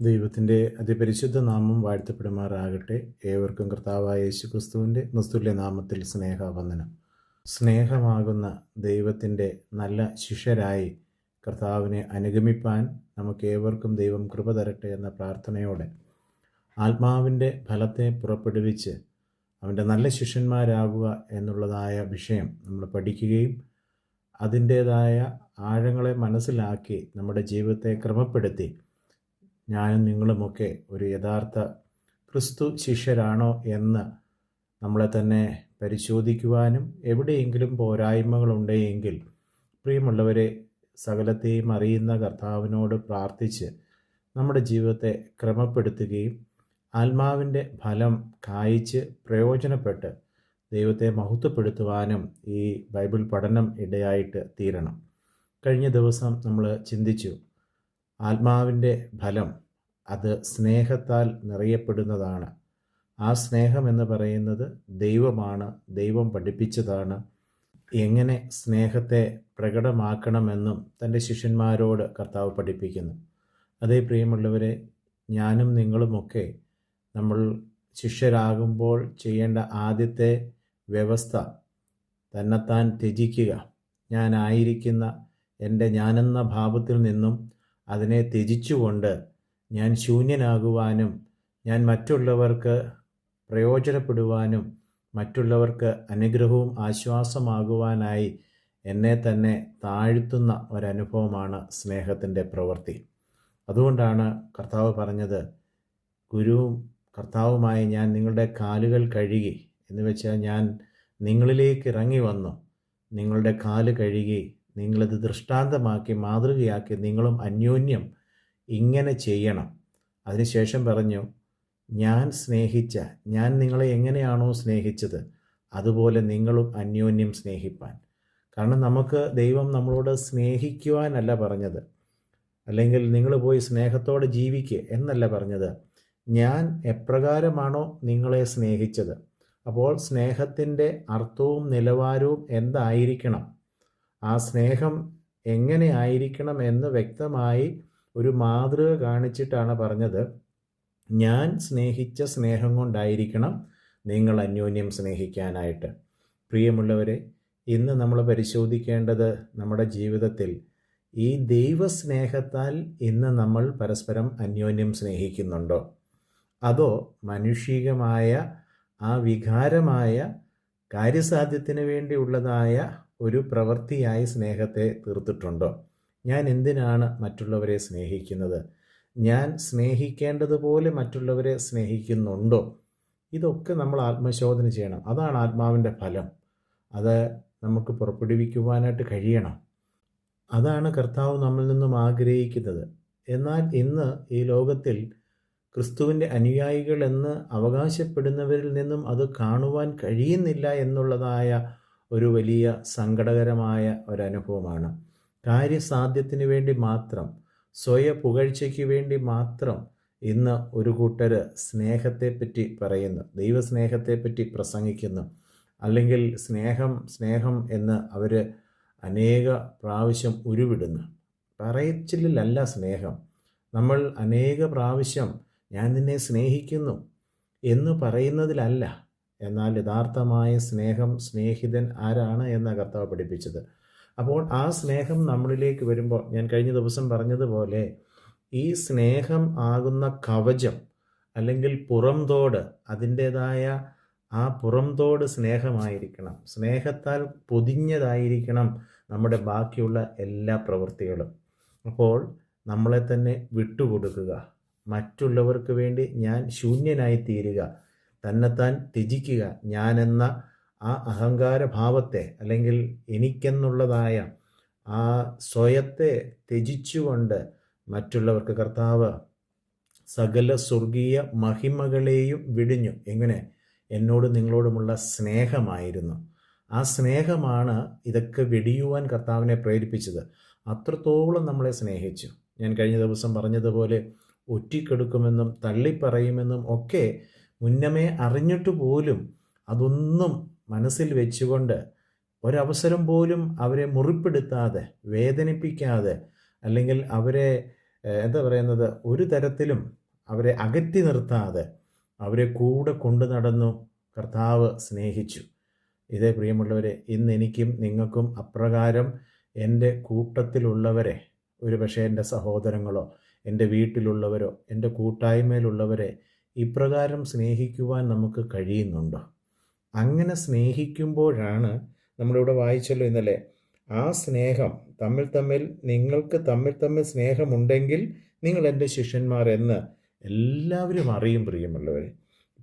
ദൈവത്തിന്റെ അതിപരിശുദ്ധ നാമം വാഴ്ത്തപ്പെടുമാറാകട്ടെ. ഏവർക്കും കർത്താവായ യേശു ക്രിസ്തുവിന്റെ നിസ്തുല്യ നാമത്തിൽ സ്നേഹവന്ദനം. സ്നേഹമാകുന്ന ദൈവത്തിന്റെ നല്ല ശിഷ്യരായി കർത്താവിനെ അനുഗമിപ്പാൻ നമുക്ക് ഏവർക്കും ദൈവം കൃപ തരട്ടെ എന്ന പ്രാർത്ഥനയോടെ ആത്മാവിന്റെ ഫലത്തെ പുറപ്പെടുവിച്ച് അവന്റെ നല്ല ശിഷ്യന്മാരാകുക എന്നുള്ളതായ വിഷയം നമ്മൾ പഠിക്കുകയും അതിന്റേതായ ആഴങ്ങളെ മനസ്സിലാക്കി നമ്മുടെ ജീവിതത്തെ ക്രമപ്പെടുത്തി ഞാനും നിങ്ങളുമൊക്കെ ഒരു യഥാർത്ഥ ക്രിസ്തു ശിഷ്യരാണോ എന്ന് നമ്മളെ തന്നെ പരിശോധിക്കുവാനും എവിടെയെങ്കിലും പോരായ്മകളുണ്ടെങ്കിൽ പ്രിയമുള്ളവരെ സകലത്തെയും അറിയുന്ന കർത്താവിനോട് പ്രാർത്ഥിച്ച് നമ്മുടെ ജീവിതത്തെ ക്രമപ്പെടുത്തുകയും ആത്മാവിന്റെ ഫലം കായ്ച്ച് പ്രയോജനപ്പെട്ട് ദൈവത്തെ മഹത്വപ്പെടുത്തുവാനും ഈ ബൈബിൾ പഠനം ഇടയായിട്ട് തീരണം. കഴിഞ്ഞ ദിവസം നമ്മൾ ചിന്തിച്ചു ആത്മാവിന്റെ ഫലം അത് സ്നേഹത്താൽ നിറയപ്പെടുന്നതാണ്. ആ സ്നേഹം എന്ന് പറയുന്നത് ദൈവമാണ് ദൈവം പഠിപ്പിച്ചതാണ്. എങ്ങനെ സ്നേഹത്തെ പ്രകടമാക്കണമെന്നും തന്റെ ശിഷ്യന്മാരോട് കർത്താവ് പഠിപ്പിക്കുന്നു. അതേ പ്രിയമുള്ളവരെ ഞാനും നിങ്ങളുമൊക്കെ നമ്മൾ ശിഷ്യരാകുമ്പോൾ ചെയ്യേണ്ട ആദ്യത്തെ വ്യവസ്ഥ തന്നെത്താൻ ത്യജിക്കുക. ഞാനായിരിക്കുന്ന എന്റെ ഞാനെന്ന ഭാവത്തിൽ നിന്നും അതിനെ ത്യജിച്ചുകൊണ്ട് ഞാൻ ശൂന്യനാകുവാനും ഞാൻ മറ്റുള്ളവർക്ക് പ്രയോജനപ്പെടുവാനും മറ്റുള്ളവർക്ക് അനുഗ്രഹവും ആശ്വാസമാകുവാനായി എന്നെ തന്നെ താഴ്ത്തുന്ന ഒരനുഭവമാണ് സ്നേഹത്തിന്റെ പ്രവൃത്തി. അതുകൊണ്ടാണ് കർത്താവ് പറഞ്ഞത് ഗുരുവും കർത്താവുമായി ഞാൻ നിങ്ങളുടെ കാലുകൾ കഴുകി. എന്ന് വെച്ചാൽ ഞാൻ നിങ്ങളിലേക്ക് ഇറങ്ങി വന്നു. നിങ്ങളുടെ കാൽ കഴുകി നിങ്ങളത് ദൃഷ്ടാന്തമാക്കി മാതൃകയാക്കി നിങ്ങളും അന്യോന്യം ഇങ്ങനെ ചെയ്യണം. അതിനുശേഷം പറഞ്ഞു ഞാൻ സ്നേഹിച്ച ഞാൻ നിങ്ങളെ എങ്ങനെയാണോ സ്നേഹിച്ചത് അതുപോലെ നിങ്ങളും അന്യോന്യം സ്നേഹിപ്പാൻ. കാരണം നമുക്ക് ദൈവം നമ്മളോട് സ്നേഹിക്കുവാനല്ല പറഞ്ഞത്. അല്ലെങ്കിൽ നിങ്ങൾ പോയി സ്നേഹത്തോടെ ജീവിക്കുക എന്നല്ല പറഞ്ഞത്. ഞാൻ എപ്രകാരമാണോ നിങ്ങളെ സ്നേഹിച്ചത്? അപ്പോൾ സ്നേഹത്തിന്റെ അർത്ഥവും നിലവാരവും എന്തായിരിക്കണം? ആ സ്നേഹം എങ്ങനെ ആയിരിക്കണം എന്ന് വ്യക്തമായി ഒരു മാതൃക കാണിച്ചിട്ടാണ് പറഞ്ഞത്. ഞാൻ സ്നേഹിച്ച സ്നേഹം കൊണ്ടായിരിക്കണം നിങ്ങൾ അന്യോന്യം സ്നേഹിക്കാനായിട്ട്. പ്രിയമുള്ളവരെ ഇന്ന് നമ്മൾ പരിശോധിക്കേണ്ടത് നമ്മുടെ ജീവിതത്തിൽ ഈ ദൈവസ്നേഹത്താൽ ഇന്ന് നമ്മൾ പരസ്പരം അന്യോന്യം സ്നേഹിക്കുന്നുണ്ടോ? അതോ മനുഷികമായ ആ വികാരമായ കാര്യസാധ്യത്തിന് വേണ്ടിയുള്ളതായ ഒരു പ്രവൃത്തിയായി സ്നേഹത്തെ തീർത്തിട്ടുണ്ടോ? ഞാൻ എന്തിനാണ് മറ്റുള്ളവരെ സ്നേഹിക്കുന്നത്? ഞാൻ സ്നേഹിക്കേണ്ടതുപോലെ മറ്റുള്ളവരെ സ്നേഹിക്കുന്നുണ്ടോ? ഇതൊക്കെ നമ്മൾ ആത്മശോധന ചെയ്യണം. അതാണ് ആത്മാവിന്റെ ഫലം. അത് നമുക്ക് പുറപ്പെടുവിക്കുവാനായിട്ട് കഴിയണം. അതാണ് കർത്താവ് നമ്മിൽ നിന്നും ആഗ്രഹിക്കുന്നത്. എന്നാൽ ഇന്ന് ഈ ലോകത്തിൽ ക്രിസ്തുവിന്റെ അനുയായികൾ എന്ന് അവകാശപ്പെടുന്നവരിൽ നിന്നും അത് കാണുവാൻ കഴിയുന്നില്ല എന്നുള്ളതായ ഒരു വലിയ സങ്കടകരമായ ഒരനുഭവമാണ്. കാര്യസാധ്യത്തിന് വേണ്ടി മാത്രം സ്വയ പുകഴ്ചയ്ക്ക് വേണ്ടി മാത്രം ഇന്ന് ഒരു കൂട്ടർ സ്നേഹത്തെപ്പറ്റി പറയുന്നു. ദൈവസ്നേഹത്തെപ്പറ്റി പ്രസംഗിക്കുന്നു. അല്ലെങ്കിൽ സ്നേഹം സ്നേഹം എന്ന് അവർ അനേക പ്രാവശ്യം ഉരുവിടുന്നു. പറയച്ചിലല്ല സ്നേഹം. നമ്മൾ അനേക പ്രാവശ്യം ഞാൻ നിന്നെ സ്നേഹിക്കുന്നു എന്ന് പറയുന്നതിലല്ല. എന്നാൽ യഥാർത്ഥമായ സ്നേഹം സ്നേഹിതൻ ആരാണ് എന്ന കർത്താവ് പഠിപ്പിച്ചത്. അപ്പോൾ ആ സ്നേഹം നമ്മളിലേക്ക് വരുമ്പോൾ ഞാൻ കഴിഞ്ഞ ദിവസം പറഞ്ഞതുപോലെ ഈ സ്നേഹം ആകുന്ന കവചം അല്ലെങ്കിൽ പുറംതോട് അതിന്റേതായ ആ പുറംതോട് സ്നേഹമായിരിക്കണം. സ്നേഹത്താൽ പൊതിഞ്ഞതായിരിക്കണം നമ്മുടെ ബാക്കിയുള്ള എല്ലാ പ്രവൃത്തികളും. അപ്പോൾ നമ്മളെ തന്നെ വിട്ടുകൊടുക്കുക. മറ്റുള്ളവർക്ക് വേണ്ടി ഞാൻ ശൂന്യനായി തീരുക തന്നെത്താൻ ത്യജിക്കുക. ഞാനെന്ന ആ അഹങ്കാര ഭാവത്തെ അല്ലെങ്കിൽ എനിക്കെന്നുള്ളതായ ആ സ്വയത്തെ ത്യജിച്ചുകൊണ്ട് മറ്റുള്ളവർക്ക് കർത്താവ് സകല സ്വർഗീയ മഹിമകളെയും വിടിഞ്ഞു. എങ്ങനെ? എന്നോട് നിങ്ങളോടുമുള്ള സ്നേഹമായിരുന്നു. ആ സ്നേഹമാണ് ഇതൊക്കെ വെടിയുവാൻ കർത്താവിനെ പ്രേരിപ്പിച്ചത്. അത്രത്തോളം നമ്മളെ സ്നേഹിച്ചു. ഞാൻ കഴിഞ്ഞ ദിവസം പറഞ്ഞതുപോലെ ഒറ്റിക്കെടുക്കുമെന്നും തള്ളിപ്പറയുമെന്നും ഒക്കെ മുന്നമേ അറിഞ്ഞിട്ട് പോലും അതൊന്നും മനസ്സിൽ വെച്ചുകൊണ്ട് ഒരവസരം പോലും അവരെ മുറിപ്പെടുത്താതെ വേദനിപ്പിക്കാതെ അല്ലെങ്കിൽ അവരെ എന്താ പറയുന്നത് ഒരു തരത്തിലും അവരെ അകറ്റി നിർത്താതെ അവരെ കൂടെ കൊണ്ടു നടന്നു കർത്താവ് സ്നേഹിച്ചു. ഇതേ പ്രിയമുള്ളവരെ ഇന്ന് എനിക്കും നിങ്ങൾക്കും അപ്രകാരം എന്റെ കൂട്ടത്തിലുള്ളവരെ ഒരു പക്ഷേ എന്റെ സഹോദരങ്ങളോ എന്റെ വീട്ടിലുള്ളവരോ എന്റെ കൂട്ടായ്മയിലുള്ളവരെ ഇപ്രകാരം സ്നേഹിക്കുവാൻ നമുക്ക് കഴിയുന്നുണ്ടോ? അങ്ങനെ സ്നേഹിക്കുമ്പോഴാണ് നമ്മളിവിടെ വായിച്ചല്ലോ ഇന്നലെ. ആ സ്നേഹം തമ്മിൽ തമ്മിൽ നിങ്ങൾക്ക് തമ്മിൽ തമ്മിൽ സ്നേഹമുണ്ടെങ്കിൽ നിങ്ങൾ എന്റെ ശിഷ്യന്മാർ എന്ന് എല്ലാവരും അറിയും പ്രിയമുള്ളവരെ.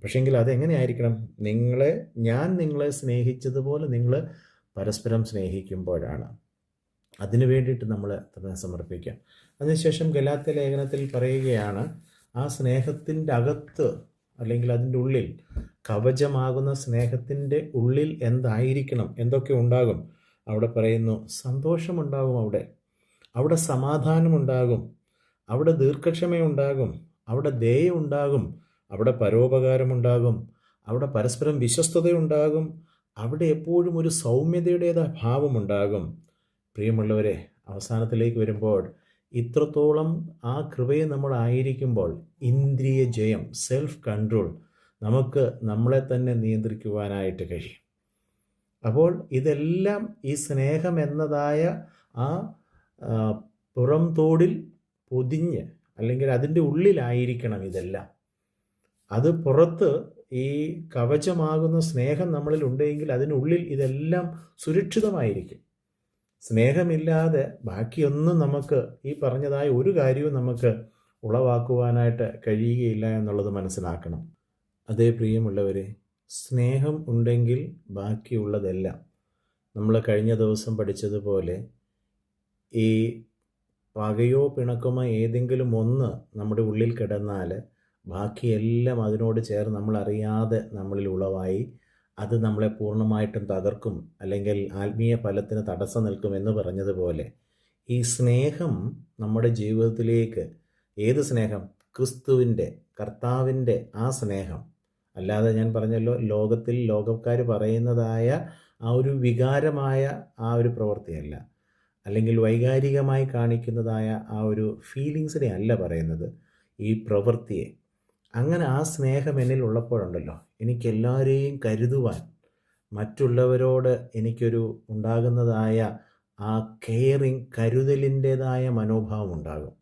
പക്ഷെങ്കിൽ അതെങ്ങനെയായിരിക്കണം? നിങ്ങളെ ഞാൻ നിങ്ങളെ സ്നേഹിച്ചതുപോലെ നിങ്ങൾ പരസ്പരം സ്നേഹിക്കുമ്പോഴാണ്. അതിനു വേണ്ടിയിട്ട് നമ്മൾ തന്നെ സമർപ്പിക്കാം. അതിനുശേഷം ഗലാത്ത ലേഖനത്തിൽ പറയുകയാണ് ആ സ്നേഹത്തിന്റെ അകത്ത് അല്ലെങ്കിൽ അതിന്റെ ഉള്ളിൽ കവചമാകുന്ന സ്നേഹത്തിന്റെ ഉള്ളിൽ എന്തായിരിക്കണം? എന്തൊക്കെ ഉണ്ടാകും? അവിടെ പറയുന്നു സന്തോഷമുണ്ടാകും അവിടെ. അവിടെ സമാധാനമുണ്ടാകും. അവിടെ ദീർഘക്ഷമയുണ്ടാകും. അവിടെ ദയുണ്ടാകും അവിടെ പരോപകാരമുണ്ടാകും. അവിടെ പരസ്പരം വിശ്വസ്തതയുണ്ടാകും. അവിടെ എപ്പോഴും ഒരു സൗമ്യതയുടേതായ ഭാവമുണ്ടാകും. പ്രിയമുള്ളവരെ അവസാനത്തിലേക്ക് വരുമ്പോൾ ഇത്രത്തോളം ആ കൃപയെ നമ്മൾ ആയിരിക്കുമ്പോൾ ഇന്ദ്രിയ ജയം സെൽഫ് കൺട്രോൾ നമുക്ക് നമ്മളെ തന്നെ നിയന്ത്രിക്കുവാനായിട്ട് കഴിയും. അപ്പോൾ ഇതെല്ലാം ഈ സ്നേഹം എന്നതായ ആ പുറം തോടിൽ പൊതിഞ്ഞ് അല്ലെങ്കിൽ അതിന്റെ ഉള്ളിലായിരിക്കണം ഇതെല്ലാം. അത് പുറത്ത് ഈ കവചമാകുന്ന സ്നേഹം നമ്മളിൽ ഉണ്ടെങ്കിൽ അതിനുള്ളിൽ ഇതെല്ലാം സുരക്ഷിതമായിരിക്കും. സ്നേഹമില്ലാതെ ബാക്കിയൊന്നും നമുക്ക് ഈ പറഞ്ഞതായ ഒരു കാര്യവും നമുക്ക് ഉളവാക്കുവാനായിട്ട് കഴിയുകയില്ല എന്നുള്ളത് മനസ്സിലാക്കണം. അതേ പ്രിയമുള്ളവരെ സ്നേഹം ഉണ്ടെങ്കിൽ ബാക്കിയുള്ളതെല്ലാം. നമ്മൾ കഴിഞ്ഞ ദിവസം പഠിച്ചതുപോലെ ഈ പകയോ പിണക്കമോ ഏതെങ്കിലും ഒന്ന് നമ്മുടെ ഉള്ളിൽ കിടന്നാൽ ബാക്കിയെല്ലാം അതിനോട് ചേർന്ന് നമ്മൾ അറിയാതെ നമ്മളിൽ ഉളവായി അത് നമ്മളെ പൂർണമായിട്ടും തകർക്കും അല്ലെങ്കിൽ ആത്മീയ ഫലത്തിന് തടസ്സം നിൽക്കും എന്ന് പറഞ്ഞതുപോലെ ഈ സ്നേഹം നമ്മുടെ ജീവിതത്തിലേക്ക് ഏത് സ്നേഹം? ക്രിസ്തുവിന്റെ കർത്താവിന്റെ ആ സ്നേഹം. അല്ലാതെ ഞാൻ പറഞ്ഞല്ലോ ലോകത്തിൽ ലോകക്കാർ പറയുന്നതായ ആ ഒരു വികാരമായ ആ ഒരു പ്രവൃത്തിയല്ല. അല്ലെങ്കിൽ വൈകാരികമായി കാണിക്കുന്നതായ ആ ഒരു ഫീലിങ്സിനെ അല്ല പറയുന്നത് ഈ പ്രവൃത്തിയെ. അങ്ങനെ ആ സ്നേഹം എന്നിൽ ഉള്ളപ്പോഴുണ്ടല്ലോ എനിക്കെല്ലാവരെയും കരുതുവാൻ മറ്റുള്ളവരോട് എനിക്കൊരു ഉണ്ടാകുന്നതായ ആ കെയറിങ് കരുതലിന്റേതായ മനോഭാവം ഉണ്ടാകും.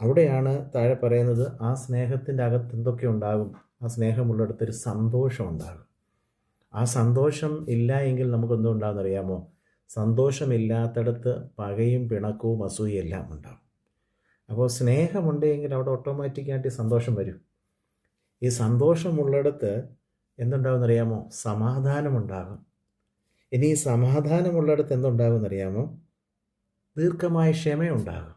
അവിടെയാണ് താഴെ പറയുന്നത് ആ സ്നേഹത്തിന്റെ അകത്ത് എന്തൊക്കെ ഉണ്ടാകും? ആ സ്നേഹമുള്ളിടത്തൊരു സന്തോഷം ഉണ്ടാകും. ആ സന്തോഷം ഇല്ല എങ്കിൽ നമുക്കെന്തോ അറിയാമോ? സന്തോഷമില്ലാത്തടത്ത് പകയും പിണക്കവും അസൂയും എല്ലാം ഉണ്ടാകും. അപ്പോൾ സ്നേഹമുണ്ടെങ്കിൽ അവിടെ ഓട്ടോമാറ്റിക്കായിട്ട് സന്തോഷം വരും. ഈ സന്തോഷമുള്ളിടത്ത് എന്തുണ്ടാകുമെന്നറിയാമോ സമാധാനമുണ്ടാകും. ഇനി ഈ സമാധാനമുള്ളിടത്ത് എന്തുണ്ടാകുമെന്നറിയാമോ ദീർഘമായ ക്ഷമയുണ്ടാകും.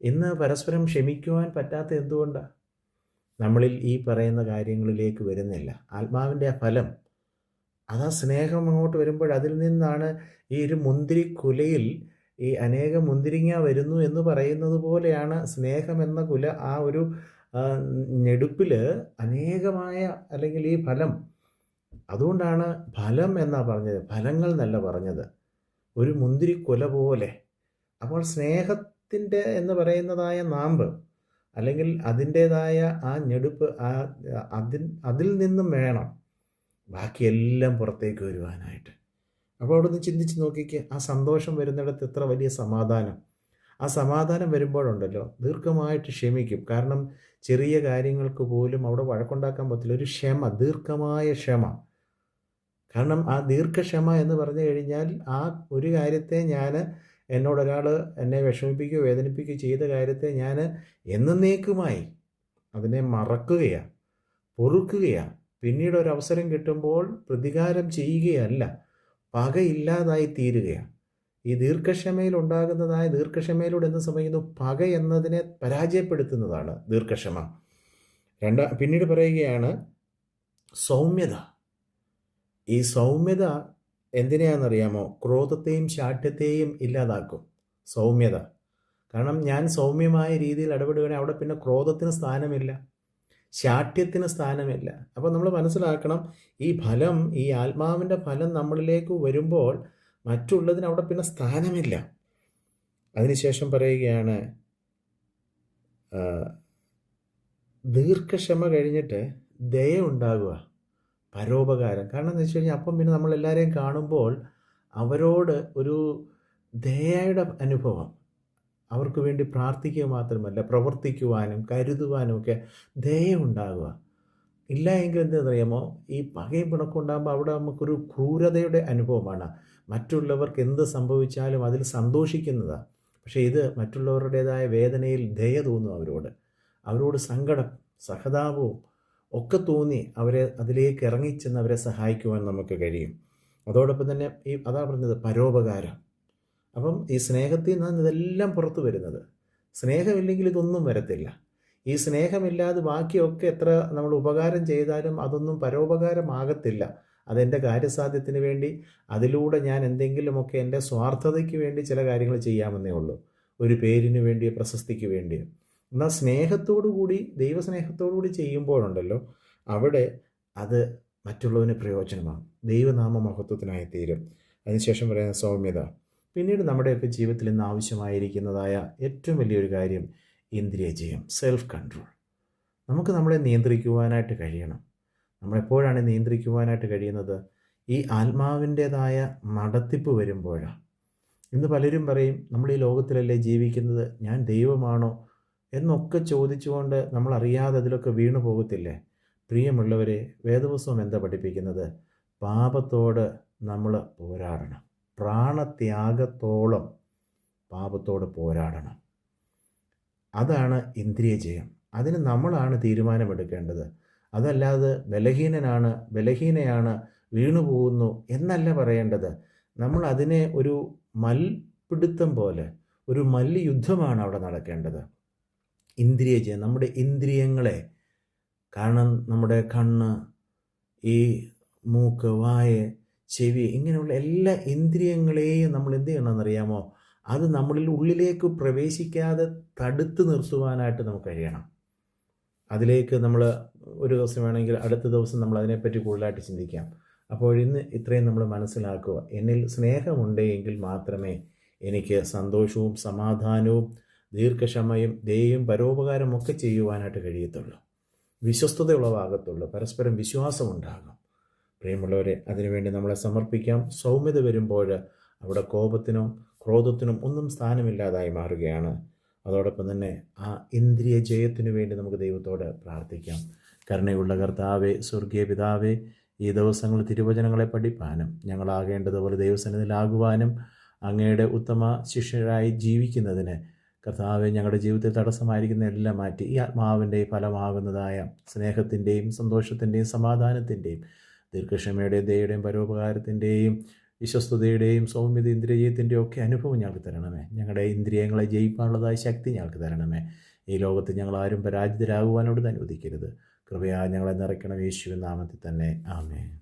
ഇന്ന് പരസ്പരം ക്ഷമിക്കുവാൻ പറ്റാത്ത എന്തുകൊണ്ടാണ് നമ്മളിൽ ഈ പറയുന്ന കാര്യങ്ങളിലേക്ക് വരുന്നില്ല. ആത്മാവിന്റെ ആ ഫലം അതാ സ്നേഹം അങ്ങോട്ട് വരുമ്പോൾ അതിൽ നിന്നാണ് ഈ ഒരു മുന്തിരി കുലയിൽ ഈ അനേക മുന്തിരിങ്ങ വരുന്നു എന്ന് പറയുന്നത് പോലെയാണ് സ്നേഹം എന്ന കുല ആ ഒരു ആ, ഞെടുപ്പിൽ അനേകമായ അല്ലെങ്കിൽ ഈ ഫലം. അതുകൊണ്ടാണ് ഫലം എന്നാ പറഞ്ഞത്. ഫലങ്ങൾ എന്നല്ല പറഞ്ഞത്. ഒരു മുന്തിരി കുല പോലെ. അപ്പോൾ സ്നേഹത്തിന്റെ എന്ന് പറയുന്നതായ നാമ്പ് അല്ലെങ്കിൽ അതിന്റേതായ ആ ഞെടുപ്പ് ആ അതിൽ അതിൽ നിന്നും വേണം ബാക്കിയെല്ലാം പുറത്തേക്ക് വരുവാനായിട്ട്. അപ്പോൾ അവിടെ നിന്ന് ചിന്തിച്ച് നോക്കിക്ക് ആ സന്തോഷം വരുന്നിടത്ത് എത്ര വലിയ സമാധാനം. ആ സമാധാനം വരുമ്പോഴുണ്ടല്ലോ ദീർഘമായിട്ട് ക്ഷമിക്കും. കാരണം ചെറിയ കാര്യങ്ങൾക്ക് പോലും അവിടെ വഴക്കുണ്ടാക്കാൻ പറ്റില്ല. ഒരു ക്ഷമ ദീർഘമായ ക്ഷമ. കാരണം ആ ദീർഘക്ഷമ എന്ന് പറഞ്ഞു കഴിഞ്ഞാൽ ആ ഒരു കാര്യത്തെ ഞാൻ എന്നോടൊരാൾ എന്നെ വിഷമിപ്പിക്കുകയോ വേദനിപ്പിക്കുകയോ ചെയ്ത കാര്യത്തെ ഞാൻ എന്നേക്കുമായി അതിനെ മറക്കുകയാണ് പൊറുക്കുകയാണ് പിന്നീട് ഒരു അവസരം കിട്ടുമ്പോൾ പ്രതികാരം ചെയ്യുകയല്ല പകയില്ലാതായി തീരുകയാണ് ഈ ദീർഘക്ഷമയിൽ ഉണ്ടാകുന്നതായ ദീർഘക്ഷമയിലൂടെ എന്ത് സംഭവിക്കുന്നു? പക എന്നതിനെ പരാജയപ്പെടുത്തുന്നതാണ് ദീർഘക്ഷമ. രണ്ടാ പിന്നീട് പറയുകയാണ് സൗമ്യത. ഈ സൗമ്യത എന്തിനെയാണെന്നറിയാമോ? ക്രോധത്തെയും ശാഠ്യത്തെയും ഇല്ലാതാക്കും. സൗമ്യത. കാരണം ഞാൻ സൗമ്യമായ രീതിയിൽ ഇടപെടുകയാണെങ്കിൽ അവിടെ പിന്നെ ക്രോധത്തിന് സ്ഥാനമില്ല. ശാഠ്യത്തിന് സ്ഥാനമില്ല. അപ്പോൾ നമ്മൾ മനസ്സിലാക്കണം ഈ ഫലം ഈ ആത്മാവിന്റെ ഫലം നമ്മളിലേക്ക് വരുമ്പോൾ മറ്റുള്ളതിന് അവിടെ പിന്നെ സ്ഥാനമില്ല. അതിനുശേഷം പറയുകയാണ് ദീർഘക്ഷമ കഴിഞ്ഞിട്ട് ദയ ഉണ്ടാകുക. പരോപകാരം. കാരണം എന്ന് വെച്ച് കഴിഞ്ഞാൽ അപ്പം പിന്നെ നമ്മളെല്ലാവരെയും കാണുമ്പോൾ അവരോട് ഒരു ദയയുടെ അനുഭവം. അവർക്ക് വേണ്ടി പ്രാർത്ഥിക്കുക മാത്രമല്ല പ്രവർത്തിക്കുവാനും കരുതുവാനും ഒക്കെ ദയ ഉണ്ടാകുക ഇല്ല എങ്കിൽ എന്തെന്നറിയാമോ ഈ പകയും പിണക്കം ഉണ്ടാകുമ്പോൾ അവിടെ നമുക്കൊരു ക്രൂരതയുടെ അനുഭവമാണ്. മറ്റുള്ളവർക്ക് എന്ത് സംഭവിച്ചാലും അതിൽ സന്തോഷിക്കുന്നതാണ് പക്ഷേ ഇത് മറ്റുള്ളവരുടേതായ വേദനയിൽ ദയ തോന്നും അവരോട്. അവരോട് സങ്കടം സഹതാപവും ഒക്കെ തോന്നി അവരെ അതിലേക്ക് ഇറങ്ങിച്ചെന്ന് അവരെ സഹായിക്കുവാൻ നമുക്ക് കഴിയും. അതോടൊപ്പം തന്നെ ഈ അതാ പറഞ്ഞത് പരോപകാരം. അപ്പം ഈ സ്നേഹത്തിൽ നിന്നാണ് ഇതെല്ലാം പുറത്തു വരുന്നത്. സ്നേഹമില്ലെങ്കിൽ ഇതൊന്നും വരത്തില്ല. ഈ സ്നേഹമില്ലാതെ ബാക്കിയൊക്കെ എത്ര നമ്മൾ ഉപകാരം ചെയ്താലും അതൊന്നും പരോപകാരമാകത്തില്ല. അതെന്റെ കാര്യസാധ്യത്തിന് വേണ്ടി അതിലൂടെ ഞാൻ എന്തെങ്കിലുമൊക്കെ എന്റെ സ്വാർത്ഥതയ്ക്ക് വേണ്ടി ചില കാര്യങ്ങൾ ചെയ്യാമെന്നേ ഉള്ളൂ. ഒരു പേരിന് വേണ്ടിയോ പ്രശസ്തിക്ക് വേണ്ടി എന്നാൽ സ്നേഹത്തോടു കൂടി ദൈവസ്നേഹത്തോടു കൂടി ചെയ്യുമ്പോഴുണ്ടല്ലോ അവിടെ അത് മറ്റുള്ളവന് പ്രയോജനമാണ് ദൈവനാമ മഹത്വത്തിനായി തീരും അതിനുശേഷം പറയുന്ന സൗമ്യത. പിന്നീട് നമ്മുടെയൊക്കെ ജീവിതത്തിൽ ഇന്ന് ആവശ്യമായിരിക്കുന്നതായ ഏറ്റവും വലിയൊരു കാര്യം ഇന്ദ്രിയജയം സെൽഫ് കൺട്രോൾ നമുക്ക് നമ്മളെ നിയന്ത്രിക്കുവാനായിട്ട് കഴിയണം. നമ്മളെപ്പോഴാണ് നിയന്ത്രിക്കുവാനായിട്ട് കഴിയുന്നത്? ഈ ആത്മാവിന്റേതായ നടത്തിപ്പ് വരുമ്പോഴാണ് ഇന്ന് പലരും പറയും നമ്മൾ ഈ ലോകത്തിലല്ലേ ജീവിക്കുന്നത്? ഞാൻ ദൈവമാണോ? എന്നൊക്കെ ചോദിച്ചുകൊണ്ട് നമ്മൾ അറിയാതെ അതിലൊക്കെ വീണു പോകത്തില്ലേ? പ്രിയമുള്ളവരെ വേദപുസ്തകം എന്താ പഠിപ്പിക്കുന്നത്? പാപത്തോട് നമ്മൾ പോരാടണം. പ്രാണത്യാഗത്തോളം പാപത്തോട് പോരാടണം. അതാണ് ഇന്ദ്രിയ ജയം. അതിന് നമ്മളാണ് തീരുമാനമെടുക്കേണ്ടത്. അതല്ലാതെ ബലഹീനനാണ് ബലഹീനയാണ് വീണു പോകുന്നു എന്നല്ല പറയേണ്ടത്. നമ്മൾ അതിനെ ഒരു മൽപിടുത്തം പോലെ ഒരു മല്ലുയുദ്ധമാണ് അവിടെ നടക്കേണ്ടത്. ഇന്ദ്രിയ ജയം നമ്മുടെ ഇന്ദ്രിയങ്ങളെ കാരണം നമ്മുടെ കണ്ണ് ഈ മൂക്ക് വായ ചെവി ഇങ്ങനെയുള്ള എല്ലാ ഇന്ദ്രിയങ്ങളെയും നമ്മൾ എന്ത് ചെയ്യണമെന്നറിയാമോ അത് നമ്മളിൽ ഉള്ളിലേക്ക് പ്രവേശിക്കാതെ തടുത്ത് നിർത്തുവാനായിട്ട് നമുക്ക് കഴിയണം. അതിലേക്ക് നമ്മൾ ഒരു ദിവസം വേണമെങ്കിൽ അടുത്ത ദിവസം നമ്മൾ അതിനെപ്പറ്റി കൂടുതലായിട്ട് ചിന്തിക്കാം. അപ്പോൾ ഇന്ന് ഇത്രയും നമ്മൾ മനസ്സിലാക്കുക. എന്നിൽ സ്നേഹമുണ്ടെങ്കിൽ മാത്രമേ എനിക്ക് സന്തോഷവും സമാധാനവും ദീർഘക്ഷമയും ദയയും പരോപകാരമൊക്കെ ഒക്കെ ചെയ്യുവാനായിട്ട് കഴിയത്തുള്ളൂ. വിശ്വസ്തത ഉളവാകത്തുള്ളൂ പരസ്പരം വിശ്വാസമുണ്ടാകും. പ്രിയമുള്ളവരെ അതിനുവേണ്ടി നമ്മളെ സമർപ്പിക്കാം. സൗമ്യത വരുമ്പോൾ അവിടെ കോപത്തിനും ക്രോധത്തിനും ഒന്നും സ്ഥാനമില്ലാതായി മാറുകയാണ്. അതോടൊപ്പം തന്നെ ആ ഇന്ദ്രിയ ജയത്തിനു വേണ്ടി നമുക്ക് ദൈവത്തോട് പ്രാർത്ഥിക്കാം. കരുണയുള്ള കർത്താവേ സ്വർഗീയ പിതാവേ ഈ ദിവസങ്ങൾ തിരുവചനങ്ങളെ പഠിപ്പാനും ഞങ്ങളാകേണ്ടതുപോലെ ദൈവസന്നിധിയിലാകുവാനും അങ്ങയുടെ ഉത്തമ ശിഷ്യരായി ജീവിക്കുന്നതിന് കർത്താവെ ഞങ്ങളുടെ ജീവിതത്തിൽ തടസ്സമായിരിക്കുന്ന എല്ലാം മാറ്റി. ഈ ആത്മാവിന്റെ ഫലമാകുന്നതായ സ്നേഹത്തിന്റെയും സന്തോഷത്തിന്റെയും സമാധാനത്തിന്റെയും ദീർഘക്ഷമയുടെയും ദയയുടെയും പരോപകാരത്തിന്റെയും വിശ്വസ്തയുടെയും സൗമ്യത ഇന്ദ്രിയത്തിന്റെയും ഒക്കെ അനുഭവം ഞങ്ങൾക്ക് തരണമേ. ഞങ്ങളുടെ ഇന്ദ്രിയങ്ങളെ ജയിക്കാനുള്ളതായ ശക്തി ഞങ്ങൾക്ക് തരണമേ. ഈ ലോകത്ത് ഞങ്ങൾ ആരും പരാജിതരാകുവാനോട് അനുവദിക്കരുത്. കൃപയാ ഞങ്ങളെ നിറയ്ക്കണം. യേശുവിൻ നാമത്തിൽ തന്നെ. ആമേ